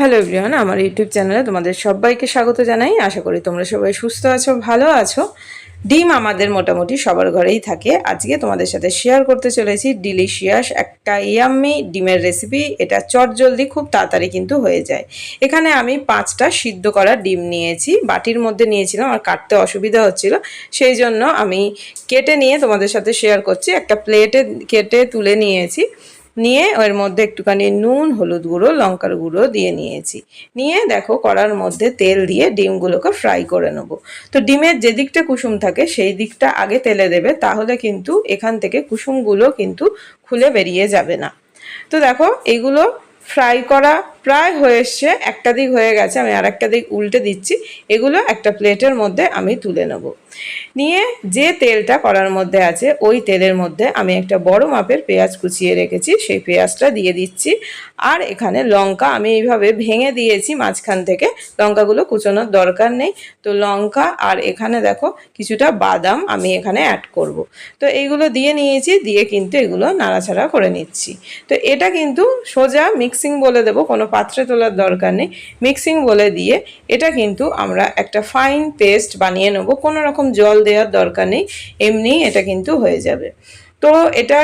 Hello everyone আমার YouTube চ্যানেলে তোমাদের সবাইকে স্বাগত জানাই। আশা করি তোমরা সবাই সুস্থ আছো, ভালো আছো। ডিম আমাদের মোটামুটি সবার ঘরেই থাকে। আজকে তোমাদের সাথে শেয়ার করতে চলেছি ডিলিশিয়াস একটা ইয়াম্মি ডিমের রেসিপি এটা চট জলদি খুব তাড়াতাড়ি কিন্তু হয়ে যায়। এখানে আমি পাঁচটা সিদ্ধ করা ডিম নিয়েছি। বাটির মধ্যে নিয়েছিলাম আর কাটতে অসুবিধা হচ্ছিল। সেই জন্য আমি কেটে নিয়ে তোমাদের সাথে শেয়ার করছি। একটা প্লেটে কেটে তুলে নিয়েছি। নিয়ে ওর মধ্যে একটুখানি নুন, হলুদ গুঁড়ো, লঙ্কার গুঁড়ো দিয়ে নিয়েছি। নিয়ে দেখো কড়ার মধ্যে তেল দিয়ে ডিমগুলোকে ফ্রাই করে নেব। তো ডিমের যে দিকটা কুসুম থাকে, সেই দিকটা আগে তেলে দেবে, তাহলে কিন্তু এখান থেকে কুসুমগুলো কিন্তু খুলে বেরিয়ে যাবে না। তো দেখো এগুলো ফ্রাই করা প্রায় হয়ে এসছে, একটা দিক হয়ে গেছে, আমি আর একটা দিক উল্টে দিচ্ছি, এগুলো একটা প্লেটের মধ্যে আমি তুলে নেব। নিয়ে যে তেলটা করার মধ্যে আছে, ওই তেলের মধ্যে আমি একটা বড় মাপের পেঁয়াজ কুচিয়ে রেখেছি, সেই পেঁয়াজটা দিয়ে দিচ্ছি, আর এখানে লঙ্কা আমি এইভাবে ভেঙে দিয়েছি মাঝখান থেকে, লঙ্কাগুলো কুচোনোর দরকার নেই, তো লঙ্কা আর এখানে দেখো কিছুটা বাদাম আমি এখানে অ্যাড করব। তো এইগুলো দিয়ে নিয়েছি, দিয়ে কিন্তু এগুলো নাড়াচাড়া করে নিচ্ছি। তো এটা কিন্তু সোজা মিক্সিং বলে দেবো, কোনো পাত্রে তোলার দরকার নেই। মিক্সিং বলে দিয়ে এটা কিন্তু আমরা একটা ফাইন পেস্ট বানিয়ে নেব। কোনো রকম জল দেওয়ার দরকার নেই। এমনি এটা কিন্তু হয়ে যাবে। তো এটা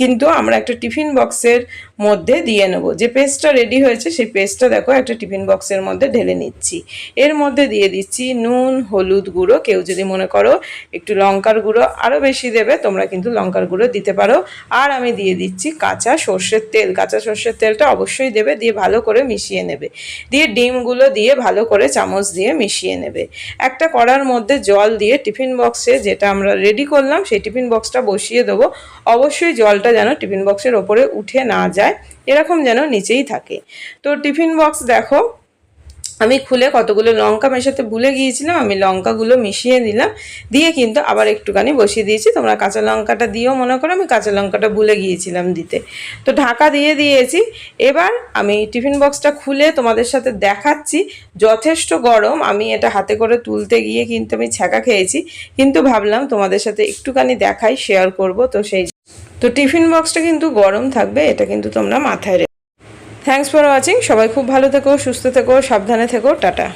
কিন্তু আমরা একটা টিফিন বক্সের মধ্যে দিয়ে নেব। যে পেস্টটা রেডি হয়েছে, সেই পেস্টটা দেখো একটা টিফিন বক্সের মধ্যে ঢেলে নিচ্ছি। এর মধ্যে দিয়ে দিচ্ছি নুন, হলুদ গুঁড়ো। কেউ যদি মনে করো একটু লঙ্কার গুঁড়ো আরও বেশি দেবে, তোমরা কিন্তু লঙ্কার গুঁড়ো দিতে পারো। আর আমি দিয়ে দিচ্ছি কাঁচা সর্ষের তেল। কাঁচা সর্ষের তেলটা অবশ্যই দেবে, দিয়ে ভালো করে মিশিয়ে নেবে। দিয়ে ডিমগুলো দিয়ে ভালো করে চামচ দিয়ে মিশিয়ে নেবে। একটা কড়ার মধ্যে জল দিয়ে টিফিন বক্সে যেটা আমরা রেডি করলাম, সেই টিফিন বক্সটা বসিয়ে দেবো। অবশ্যই জলটা যেন টিফিন বক্সের ওপরে উঠে না যায়, এরকম যেন নিচেই থাকে। তো টিফিন বক্স দেখো আমি খুলে কতগুলো লঙ্কা মেশাতে ভুলে গিয়েছিলাম, আমি লঙ্কাগুলো মিশিয়ে দিলাম দিয়ে কিন্তু আবার একটুখানি বসিয়ে দিয়েছি। তোমরা কাঁচা লঙ্কাটা দিয়েও মনে করো, আমি কাঁচা লঙ্কাটা ভুলে গিয়েছিলাম দিতে। তো ঢাকা দিয়ে দিয়েছি। এবার আমি টিফিন বক্সটা খুলে তোমাদের সাথে দেখাচ্ছি। যথেষ্ট গরম, আমি এটা হাতে করে তুলতে গিয়ে কিন্তু আমি ছ্যাঁকা খেয়েছি। কিন্তু ভাবলাম তোমাদের সাথে একটুখানি দেখাই শেয়ার করব, তো সেই তো টিফিন বক্সটা কিন্তু গরম থাকবে, এটা কিন্তু তোমরা মাথায় থ্যাংকস ফর ওয়াচিং সবাই খুব ভালো থেকো সুস্থ থেকো সাবধানে থেকো টাটা।